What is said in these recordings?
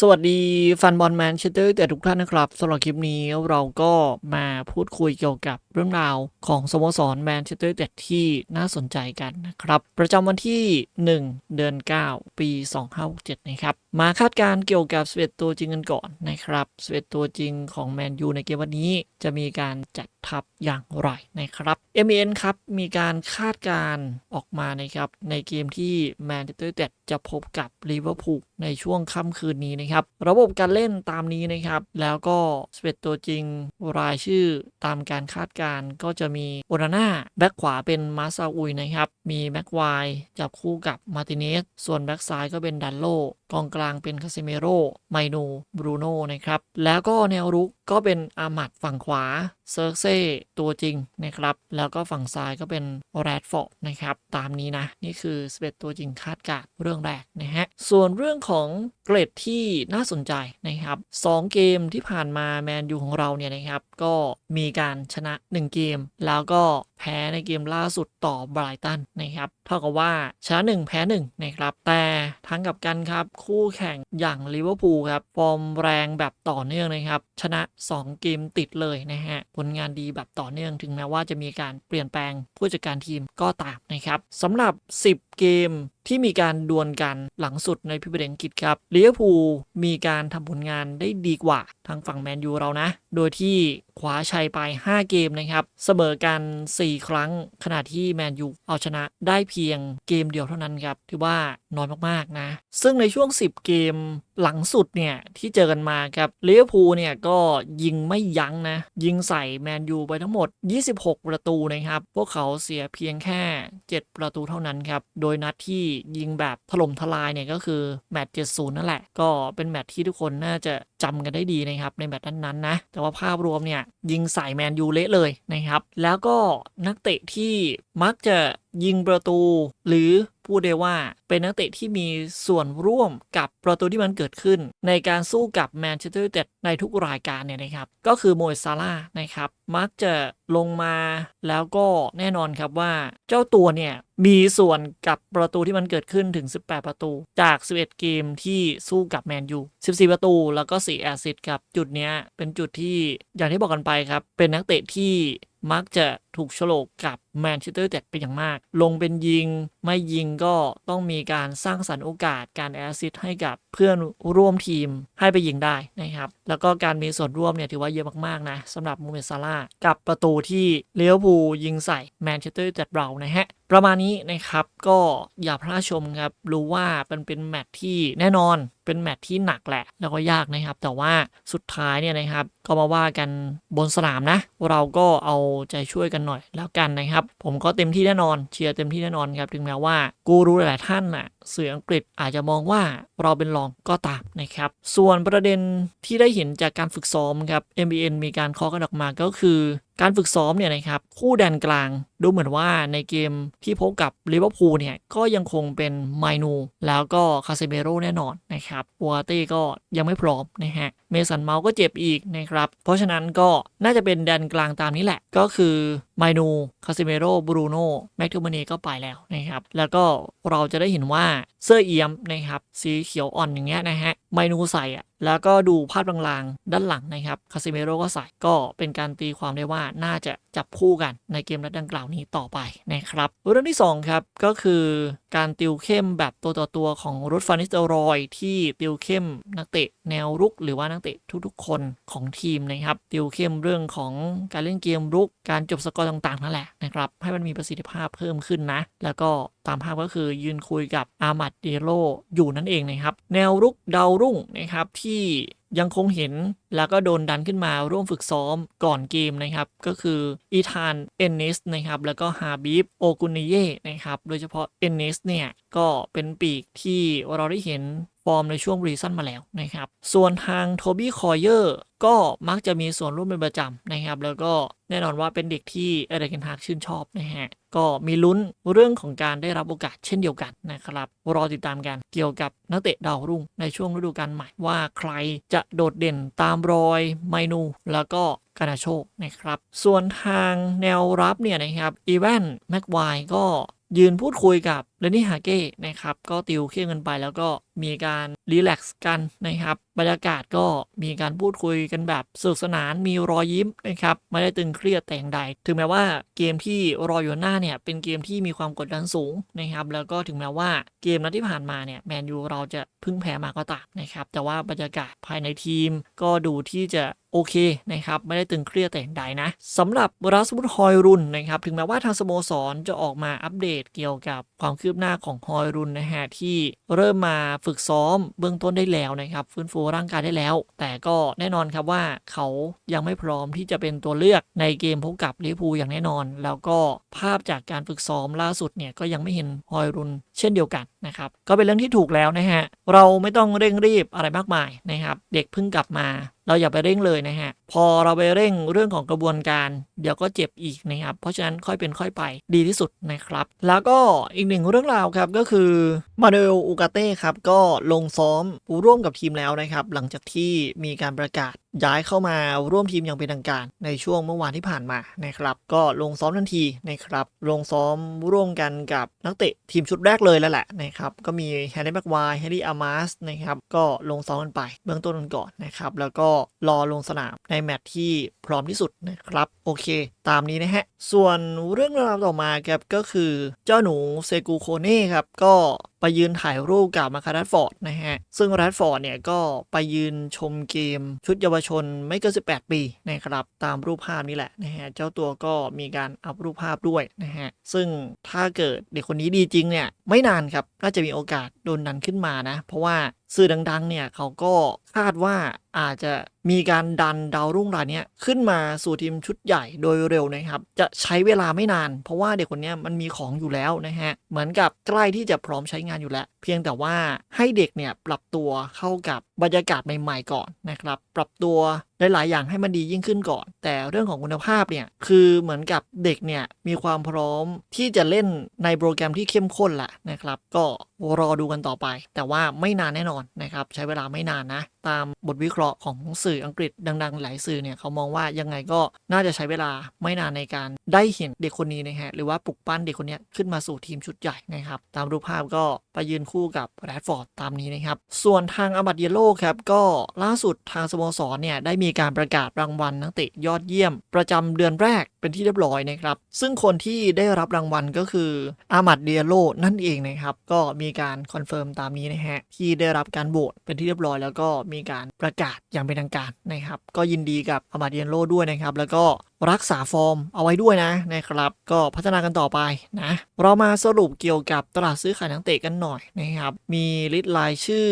สวัสดีแฟันบอลแมนเชสเตอร์แต่ทุกท่านนะครับสำหรับคลิปนี้เราก็มาพูดคุยเกี่ยวกับเรื่องราวของสโมสรแมนเชสเตอร์แต่ที่น่าสนใจกันนะครับ ประจำวันที่ 1 เดือน 9 ปี 2567 นะครับ มาคาดการเกี่ยวกับสเวตตัวจริงกันก่อนนะครับสเวตตัวจริงของแมนยูในเกมวันนี้จะมีการจัดทัพอย่างไรนะครับ m อ n ครับมีการคาดการออกมานะครับในเกมที่แมนเชสเตอร์จะพบกับลิเวอร์พูลในช่วงค่ำคืนนี้นะครับ ระบบการเล่นตามนี้นะครับ แล้วก็สเปตตัวจริงรายชื่อตามการคาดการณ์ก็จะมีโอนาน่าแบ็กขวาเป็นมาซาอุยนะครับ มีแบ็กไวจับคู่กับมาติเนส ส่วนแบ็กซ้ายก็เป็นดันโลกองกลางเป็นคาเซเมโรไมโนบรูโน่นะครับ แล้วก็แนวรุกก็เป็นอามัดฝั่งขวาเซิร์เซ่ตัวจริงนะครับ แล้วก็ฝั่งซ้ายก็เป็นแรดฟอร์ดนะครับ ตามนี้นะ นี่คือสเปตตัวจริงคาดการเรื่องแรกนะฮะ ส่วนเรื่องของเกรดที่น่าสนใจนะครับ2เกมที่ผ่านมาแมนยูของเราเนี่ยนะครับก็มีการชนะ 1 เกม แล้วก็แพ้ในเกมล่าสุดต่อไบรตันนะครับ เท่ากับว่าชนะ1แพ้1นะครับ แต่ทั้งกับกันครับ คู่แข่งอย่างลิเวอร์พูลครับ ฟอร์มแรงแบบต่อเนื่องนะครับ ชนะ 2 เกมติดเลยนะฮะ ผลงานดีแบบต่อเนื่องถึงแม้ว่าจะมีการเปลี่ยนแปลงผู้จัดการทีมก็ตามนะครับสำหรับ 10 เกมที่มีการดวลกันหลังสุดในพิเศษอังกฤษครับลิเวอร์พูลมีการทำผลงานได้ดีกว่าทางฝั่งแมนยูเรานะ โดยที่คว้าชัยไป 5 เกมนะครับ เสมอกัน 4ครั้ง ขณะที่แมนยูเอาชนะได้เพียงเกมเดียวเท่านั้นครับถือว่าน้อยมากๆนะ ซึ่งในช่วง 10 เกมหลังสุดเนี่ยที่เจอกันมาครับลิเวอร์พูลเนี่ยก็ยิงไม่ยั้งนะ ยิงใส่แมนยูไปทั้งหมด 26 ประตูนะครับ พวกเขาเสียเพียงแค่ 7 ประตูเท่านั้นครับ โดยนัดที่ยิงแบบถล่มทลายเนี่ยก็คือแมตช์70นั่นแหละ ก็เป็นแมตช์ที่ทุกคนน่าจะจำกันได้ดีนะครับในแมตช์นั้นๆนะ แต่ว่าภาพรวมเนี่ยยิงใส่แมนยูเละเลยนะครับ แล้วก็นักเตะที่มักจะ ยิงประตู หรือพูดได้ว่าเป็นนักเตะที่มีส่วนร่วมกับประตูที่มันเกิดขึ้น ในการสู้กับแมนเชสเตอร์ยูไนเต็ดในทุกรายการเนี่ยนะครับ ก็คือโมเอซาร่านะครับ มักจะลงมาแล้วก็แน่นอนครับว่าเจ้าตัวเนี่ย มีส่วนกับประตูที่มันเกิดขึ้นถึง 18 ประตู จาก 11 เกมที่สู้กับแมนยู 14 ประตูแล้วก็ 4 แอสซิสต์ครับ จุดเนี้ยเป็นจุดที่อย่างที่บอกกันไปครับ เป็นนักเตะที่มักจะถูกโฉลกกับ แมนเชสเตอร์ยูไนเต็ดเป็นอย่างมาก ลงเป็นยิง ไม่ยิงก็ต้องมีการสร้างสรรค์โอกาสการแอสซิสให้กับเพื่อนร่วมทีมให้ไปยิงได้นะครับ แล้วก็การมีส่วนร่วมเนี่ยถือว่าเยอะมากๆนะสำหรับมูเมซาร่ากับประตูที่เลี้ยวภูยิงใส่แมนเชสเตอร์เดเรานะฮะประมาณนี้นะครับก็อย่าพลาดชมครับ รู้ว่ามันเป็นแมตที่แน่นอนเป็นแมตที่หนักแหละ แล้วก็ยากนะครับ แต่ว่าสุดท้ายเนี่ยนะครับ ก็มาว่ากันบนสนามนะ เราก็เอาใจช่วยกันหน่อยแล้วกันนะครับ ผมก็เต็มที่แน่นอนเชียร์เต็มที่แน่นอนครับถึงแม้ว่ากูรู้หลายท่านน่ะ สื่ออังกฤษอาจจะมองว่าเราเป็นรองก็ตามนะครับ ส่วนประเด็นที่ได้เห็นจากการฝึกซ้อมครับ MBN มีการเคาะกันออกมาก็คือการฝึกซ้อมเนี่ยนะครับคู่แดนกลางดูเหมือนว่าในเกมที่พบกับลิเวอร์พูลเนี่ยก็ยังคงเป็นไมนู แล้วก็คาเซเมโรแน่นอนนะครับวัวเต้ก็ยังไม่พร้อมนะฮะเมสันเมาก็เจ็บอีกนะครับ เพราะฉะนั้นก็น่าจะเป็นแดนกลางตามนี้แหละ ก็คือไมนูคาเซเมโรบรูโนแม็กทูมานีก็ไปแล้วนะครับแล้วก็เราจะได้เห็นว่า that เสื้อเอียมนะครับสีเขียวอ่อนอย่างเงี้ยนะฮะไมนูใส่อะแล้วก็ดูภาพลางๆ ด้านหลังนะครับคาซิเมโรก็ใส่ก็เป็นการตีความได้ว่าน่าจะจับคู่กันในเกมนัดดังกล่าวนี้ต่อไปนะครับเรื่องที่ 2 ครับ ก็คือการติวเข้มแบบตัวต่อตัวของรุดฟานิสเตอรอย ที่ติวเข้มนักเตะแนวรุก หรือว่านักเตะทุกๆ คนของทีมนะครับติวเข้มเรื่องของการเล่นเกมรุก การจบสกอร์ต่างๆนั่นแหละนะครับให้มันมีประสิทธิภาพเพิ่มขึ้นนะ แล้วก็ตามภาพก็คือยืนคุยกับอามัดเดโลอยู่นั่นเองนะครับ แนวรุกดาวรุ่งนะครับที่ยังคงเห็นแล้วก็โดนดันขึ้นมาร่วมฝึกซ้อมก่อนเกมนะครับ ก็คืออีธานเอนนิสนะครับแล้วก็ฮาบิบโอกุนเย่นะครับ โดยเฉพาะเอนนิสเนี่ย ก็เป็นปีกที่เราได้เห็น ฟอร์มในช่วงรีซั่นมาแล้วนะครับ ส่วนทางโทบี้คอยเยอร์ก็มักจะมีส่วนร่วมเป็นประจำนะครับ แล้วก็แน่นอนว่าเป็นเด็กที่เอเดกินฮากชื่นชอบนะฮะ ก็มีลุ้นเรื่องของการได้รับโอกาสเช่นเดียวกันนะครับ รอติดตามกันเกี่ยวกับนักเตะดาวรุ่งในช่วงฤดูกาลใหม่ว่าใครจะโดดเด่นตามรอยไมนู แล้วก็กานาโชนะครับ ส่วนทางแนวรับเนี่ยนะครับอีแวนแม็กไวก็ยืนพูดคุยกับเลนนี่ฮาเก้นะครับ ก็ติวเข้มกันไปแล้วก็มีการรีแลกซ์กันนะครับ บรรยากาศก็มีการพูดคุยกันแบบสนุกสนานมีรอยยิ้มนะครับ ไม่ได้ตึงเครียดแต่อย่างใด ถึงแม้ว่าเกมที่รออยู่หน้าเนี่ยเป็นเกมที่มีความกดดันสูงนะครับ แล้วก็ถึงแม้ว่าเกมนัดที่ผ่านมาเนี่ยแมนยูเราจะพึ่งแพ้มาก็ตามนะครับ แต่ว่าบรรยากาศภายในทีมก็ดูที่จะโอเคนะครับ ไม่ได้ตึงเครียดแต่อย่างใดนะสำหรับรัสมุดฮอยรุนนะครับ ถึงแม้ว่าทางสโมสรจะออกมาอัปเดตเกี่ยวกับความคืบหน้าของฮอยรุนนะฮะที่เริ่มมาฝึกซ้อมเบื้องต้นได้แล้วนะครับ ฟื้นฟูร่างกายได้แล้ว แต่ก็แน่นอนครับว่าเขายังไม่พร้อมที่จะเป็นตัวเลือกในเกมพบกับลิเวอร์พูลอย่างแน่นอน แล้วก็ภาพจากการฝึกซ้อมล่าสุดเนี่ยก็ยังไม่เห็นฮอยรุนเช่นเดียวกันนะครับก็เป็นเรื่องที่ถูกแล้วนะฮะเราไม่ต้องเร่งรีบอะไรมากมายนะครับ เด็กเพิ่งกลับมา เราอย่าไปเร่งเลยนะฮะ พอเราไปเร่งเรื่องของกระบวนการเดี๋ยวก็เจ็บอีกนะครับ เพราะฉะนั้นค่อยเป็นค่อยไปดีที่สุดนะครับ แล้วก็อีกหนึ่งเรื่องราวครับก็คือมาเดลอูกาเต้ครับก็ลงซ้อมร่วมกับทีมแล้วนะครับ หลังจากที่มีการประกาศ ย้ายเข้ามาร่วมทีมอย่างเป็นทางการในช่วงเมื่อวานที่ผ่านมานะครับ ก็ลงซ้อมทันทีนะครับ ลงซ้อมร่วมกันกับนักเตะทีมชุดแรกเลยแล้วแหละนะครับ ก็มีแฮร์รี่แม็กวายแฮร์รี่อามาสนะครับก็ลงซ้อมกันไปเบื้องต้นกันก่อนนะครับ แล้วก็รอลงสนามในแมตช์ที่พร้อมที่สุดนะครับ โอเค ตามนี้นะฮะ ส่วนเรื่องราวต่อมาครับก็คือเจ้าหนูเซกูโคเน่ครับก็ไปยืนถ่ายรูปกับมาคารัตฟอร์ดนะฮะ ซึ่งแรดฟอร์ดเนี่ยก็ไปยืนชมเกมชุดเยาวชนไม่เกิน 18 ปีนะครับ ตามรูปภาพนี่แหละนะฮะ เจ้าตัวก็มีการอัพรูปภาพด้วยนะฮะ ซึ่งถ้าเกิดเด็กคนนี้ดีจริงเนี่ย ไม่นานครับ น่าจะมีโอกาสโดนดันขึ้นมานะ เพราะว่าสื่อดังๆ เนี่ยเขาก็คาดว่าอาจจะมีการดันดาวรุ่งรายเนี้ยขึ้นมาสู่ทีมชุดใหญ่โดยเร็วนะครับ จะใช้เวลาไม่นาน เพราะว่าเด็กคนนี้มันมีของอยู่แล้วนะฮะ เหมือนกับใกล้ที่จะพร้อมใช้งานอยู่แล้ว เพียงแต่ว่าให้เด็กเนี่ยปรับตัวเข้ากับบรรยากาศใหม่ๆก่อนนะครับ ปรับตัว หลายๆอย่างให้มันดียิ่งขึ้นก่อน แต่เรื่องของคุณภาพเนี่ยคือเหมือนกับเด็กเนี่ยมีความพร้อมที่จะเล่นในโปรแกรมที่เข้มข้นแหละนะครับ ก็รอดูกันต่อไป แต่ว่าไม่นานแน่นอนนะครับ ใช้เวลาไม่นานนะ ตามบทวิเคราะห์ของสื่ออังกฤษดัง ๆ หลายสื่อเนี่ยเขามองว่ายังไงก็น่าจะใช้เวลาไม่นานในการได้เห็นเด็กคนนี้นะฮะหรือว่าปลุกปั้นเด็กคนนี้ขึ้นมาสู่ทีมชุดใหญ่นะครับตามรูปภาพก็ไปยืนคู่กับแรดฟอร์ดตามนี้นะครับส่วนทางอามัดเยโลครับก็ล่าสุดทางสโมสรเนี่ยได้มีการประกาศรางวัลนักเตะยอดเยี่ยม ประจำเดือนแรก เป็นที่เรียบร้อยนะครับ ซึ่งคนที่ได้รับรางวัลก็คืออามัดเดียโลนั่นเองนะครับ ก็มีการคอนเฟิร์มตามนี้นะฮะที่ได้รับการโหวตเป็นที่เรียบร้อย แล้วก็มีการประกาศอย่างเป็นทางการนะครับ ก็ยินดีกับอามัดเดียโลด้วยนะครับ แล้วก็รักษาฟอร์มเอาไว้ด้วยนะนะครับ ก็พัฒนากันต่อไปนะ เรามาสรุปเกี่ยวกับตลาดซื้อขายนักเตะกันหน่อยนะครับ มีลิสต์รายชื่อ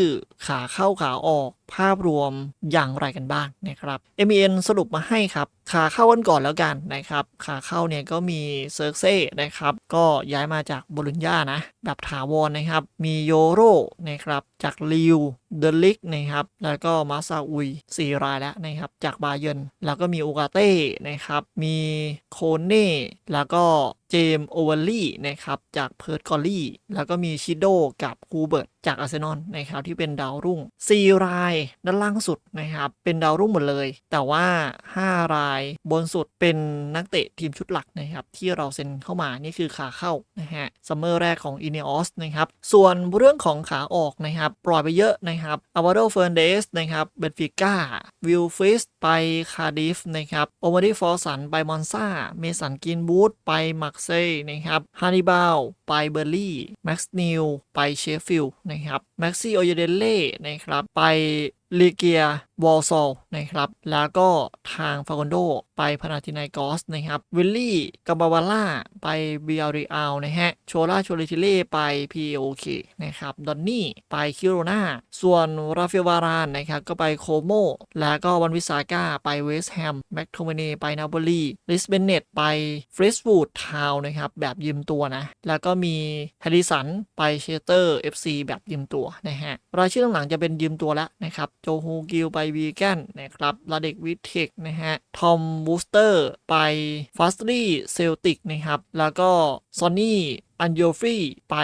ขาเข้าขาออกภาพรวมอย่างไรกันบ้างนะครับ m อ n สรุปมาให้ครับ ขาเข้ากันก่อนแล้วกันนะครับ ขาเข้าเนี่ยก็มีเซิร์กเซ่นะครับ ก็ย้ายมาจากบลุญญานะ แบบถาวรนะครับ มีโยโรนะครับ จากลิว เดลิกนะครับ แล้วก็มาซาอุย 4 รายแล้วนะครับ จากบาเยร์นแล้วก็มีโอกาเต้นะครับ มีโคเน่ แล้วก็เจมส์โอเวอร์ลี่นะครับจากเพิร์ดคอลลี่ แล้วก็มีชิโดกับคูเบิร์ตจากอาร์เซนอลนะครับที่เป็นดาวรุ่ง 4 รายด้านล่างสุดนะครับเป็นดาวรุ่งหมดเลย แต่ว่า 5 รายบนสุดเป็นนักเตะทีมชุดหลักนะครับที่เราเซ็นเข้ามานี่คือขาเข้านะฮะซัมเมอร์แรกของอินเนอสนะครับส่วนเรื่องของขาออกนะครับปล่อยไปเยอะนะครับอาวาโดเฟอร์นเดสนะครับเบนฟิก้าวิลฟิสไปคาร์ดิฟนะครับโอมาดีฟอร์สันไปมอนซาเมสันกินบูธไปมักเซ่นะครับฮานิบาลไปเบอร์ลี่แม็กซ์นิวไปเชฟฟิลด์นะครับแม็กซี่โอเยเดเล่นะครับไปลีเกียวอลซอลนะครับ แล้วก็ทางฟาคอนโดไปพนาธินายกอสนะครับ วิลลี่กาบาวาล่าไปเบียริอัลนะฮะ โชล่าโชลิทิเล่ไป POK นะครับ ดอนนี่ไปคิโรนาส่วนราฟิวารานนะครับ ก็ไปโคโม แล้วก็วันวิสาก้าไปเวสต์แฮม แม็กโทเมเนไปนาโบลีลิสเบนเนตไปฟริสวูดทาวนะครับ แบบยืมตัวนะ แล้วก็มีแฮริสันไปเชสเตอร์ FC แบบยืมตัวนะฮะ รายชื่อหลังๆจะเป็นยืมตัวแล้วนะครับโจฮูกิลไปวีแกนนะครับลาเด็กวิเทคนะฮะ ทอมบูสเตอร์ไปฟาสตี้เซลติกนะครับ แล้วก็ซอนนี่อันโยฟรีไป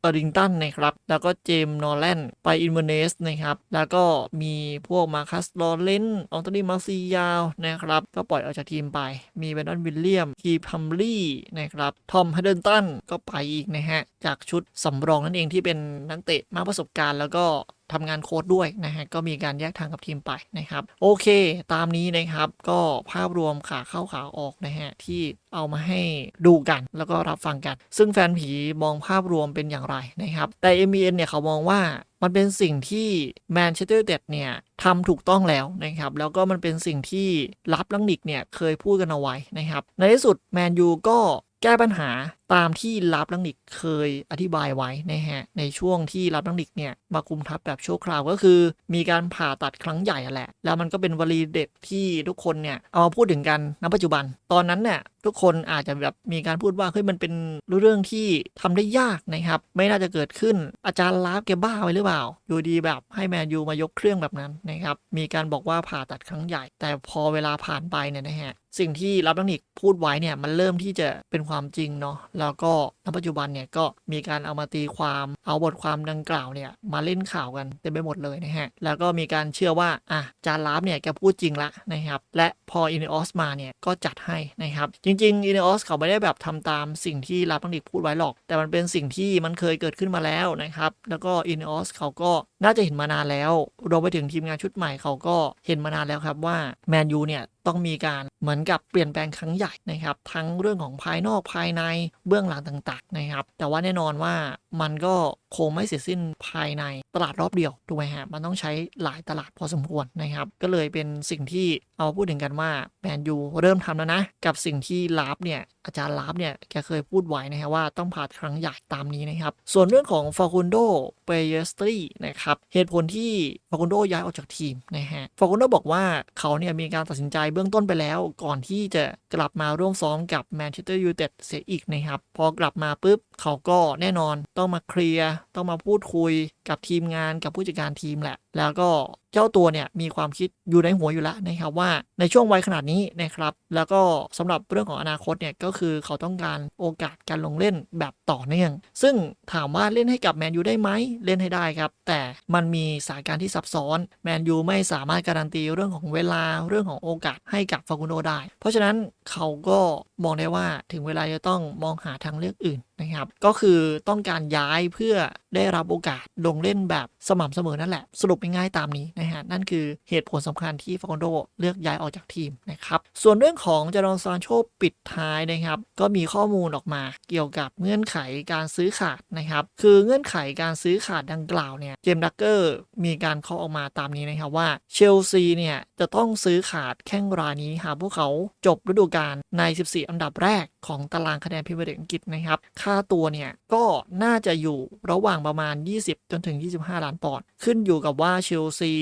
เออริงตันนะครับ แล้วก็เจมส์นอร์แลนไปอินเวเนสนะครับ แล้วก็มีพวกมาคัสลอเรนอองโตนีมาซียาวนะครับ ก็ปล่อยออกจากทีมไป มีเบนดอนวิลเลียม คีพัมลี่นะครับ ทอมฮัดเดิลตันก็ไปอีกนะฮะ จากชุดสำรองนั่นเองที่เป็นนักเตะมากประสบการณ์แล้วก็ทำงานโค้ดด้วยนะฮะ ก็มีการแยกทางกับทีมไปนะครับ โอเค ตามนี้นะครับ ก็ภาพรวมขาเข้าขาออกนะฮะ ที่เอามาให้ดูกันแล้วก็รับฟังกัน ซึ่งแฟนผีมองภาพรวมเป็นอย่างไรนะครับ แต่ MEN เนี่ยเขามองว่ามันเป็นสิ่งที่แมนเชสเตอร์ยูไนเต็ดเนี่ยทำถูกต้องแล้วนะครับ แล้วก็มันเป็นสิ่งที่รับลังนิกเนี่ยเคยพูดกันเอาไว้นะครับ ในที่สุดแมนยูก็แก้ปัญหาตามที่รับลังนิกเคยอธิบายไว้นะฮะในช่วงที่รับลังนิกเนี่ยมาคุมทัพแบบชั่วคราวก็คือ มีการผ่าตัดครั้งใหญ่แหละ แล้วมันก็เป็นวลีเด็ดที่ทุกคนเนี่ยเอามาพูดถึงกันณปัจจุบัน ตอนนั้นเนี่ยทุกคนอาจจะแบบมีการพูดว่าเฮ้ยมันเป็นเรื่องที่ทำได้ยากนะครับ ไม่น่าจะเกิดขึ้นอาจารย์ลาฟแกบ้าไปหรือเปล่า อยู่ดีแบบให้แมนยูมายกเครื่องแบบนั้นนะครับมีการบอกว่าผ่าตัดครั้งใหญ่ แต่พอเวลาผ่านไปเนี่ยนะฮะสิ่งที่รับลังนิกพูดไว้เนี่ยมันเริ่มที่จะเป็นความจริงเนาะแล้วก็ณปัจจุบันเนี่ยก็มีการเอามาตีความเอาบทความดังกล่าวเนี่ยมาเล่นข่าวกันเต็มไปหมดเลยนะฮะ แล้วก็มีการเชื่อว่าอะจานลาฟเนี่ยแกพูดจริงละนะครับ และพออินเนอสมาเนี่ยก็จัดให้นะครับ จริงๆอินเนออสเขาไม่ได้แบบทำตามสิ่งที่รับลังนิกพูดไว้หรอก แต่มันเป็นสิ่งที่มันเคยเกิดขึ้นมาแล้วนะครับ แล้วก็อินเนอสเขาก็น่าจะเห็นมานานแล้วรวมไปถึงทีมงานชุดใหม่เขาก็เห็นมานานแล้วครับว่าแมนยูเนี่ยต้องมีการเหมือนกับเปลี่ยนแปลงครั้งใหญ่นะครับ ทั้งเรื่องของภายนอกภายในเบื้องหลังต่างๆนะครับ แต่ว่าแน่นอนว่ามันก็คงไม่เสร็จสิ้นภายในตลาดรอบเดียวถูกไหมฮะมันต้องใช้หลายตลาดพอสมควรนะครับ ก็เลยเป็นสิ่งที่เอาพูดถึงกันว่าแมนยูเริ่มทำแล้วนะ กับสิ่งที่ลาฟเนี่ยอาจารย์ลาฟเนี่ยแกเคยพูดไว้นะฮะว่าต้องผ่าครั้งใหญ่ตามนี้นะครับส่วนเรื่องของฟาคุนโดเปเยสตรีนะครับเหตุผลที่ฟากุนโดย้ายออกจากทีมนะฮะฟากุนโดบอกว่าเขาเนี่ยมีการตัดสินใจเบื้องต้นไปแล้ว ก่อนที่จะกลับมาร่วมซ้อมกับแมนเชสเตอร์ยูไนเต็ดเสียอีกนะครับ พอกลับมาปุ๊บเขาก็แน่นอนต้องมาเคลียร์ ต้องมาพูดคุยกับทีมงานกับผู้จัดการทีมแหละ แล้วก็ เจ้าตัวเนี่ยมีความคิดอยู่ในหัวอยู่แล้วนะครับว่าในช่วงวัยขนาดนี้นะครับ แล้วก็สำหรับเรื่องของอนาคตเนี่ยก็คือเขาต้องการโอกาสการลงเล่นแบบต่อเนื่อง ซึ่งถามว่าเล่นให้กับแมนยูได้ไหมเล่นให้ได้ครับ แต่มันมีสถานการณ์ที่ซับซ้อนแมนยูไม่สามารถการันตีเรื่องของเวลาเรื่องของโอกาสให้กับฟากุนโดได้ เพราะฉะนั้นเขาก็มองได้ว่าถึงเวลาจะต้องมองหาทางเลือกอื่นนะครับ ก็คือต้องการย้ายเพื่อได้รับโอกาสลงเล่นแบบสม่ำเสมอนั่นแหละ สรุปง่ายๆตามนี้นะฮะนั่นคือเหตุผลสำคัญที่ฟากุนโดเลือกย้ายออกจากทีมนะครับ ส่วนเรื่องของจารอนซานโชปิดท้ายนะครับ ก็มีข้อมูลออกมาเกี่ยวกับเงื่อนไขการซื้อขาดนะครับ คือเงื่อนไขการซื้อขาดดังกล่าวเนี่ยเจมส์ดักเกอร์มีการเคาะออกมาตามนี้นะครับว่าเชลซีเนี่ยจะต้องซื้อขาดแข้งรายนี้หากพวกเขาจบฤดูกาลใน 14อันดับแรกของตารางคะแนนพรีเมียร์ลีกอังกฤษนะครับ ค่าตัวเนี่ยก็น่าจะอยู่ระหว่างประมาณ 20 จนถึง 25 ล้านปอนด์ขึ้นอยู่กับว่าเชลซี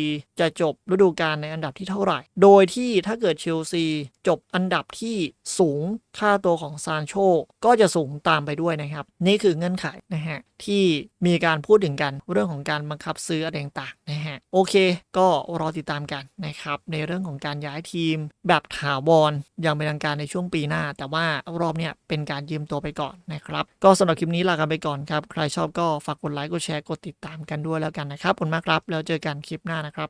จะจบฤดูกาลในอันดับที่เท่าไหร่ โดยที่ถ้าเกิดเชลซีจบอันดับที่สูงค่าตัวของซานโชก็จะสูงตามไปด้วยนะครับ นี่คือเงื่อนไขนะฮะที่มีการพูดถึงกันเรื่องของการบังคับซื้ออะไรต่างๆนะฮะโอเค ก็รอติดตามกันนะครับในเรื่องของการย้ายทีม แบบถาวรอย่างเป็นทางการในช่วงปีหน้าแต่ว่ารอบเนี่ยเป็นการยืมตัวไปก่อนนะครับ ก็สำหรับคลิปนี้ลากันไปก่อนครับ ใครชอบก็ฝากกดไลค์กดแชร์กดติดตามกันด้วยแล้วกันนะครับขอบคุณมากครับ แล้วเจอกันคลิปหน้านะครับ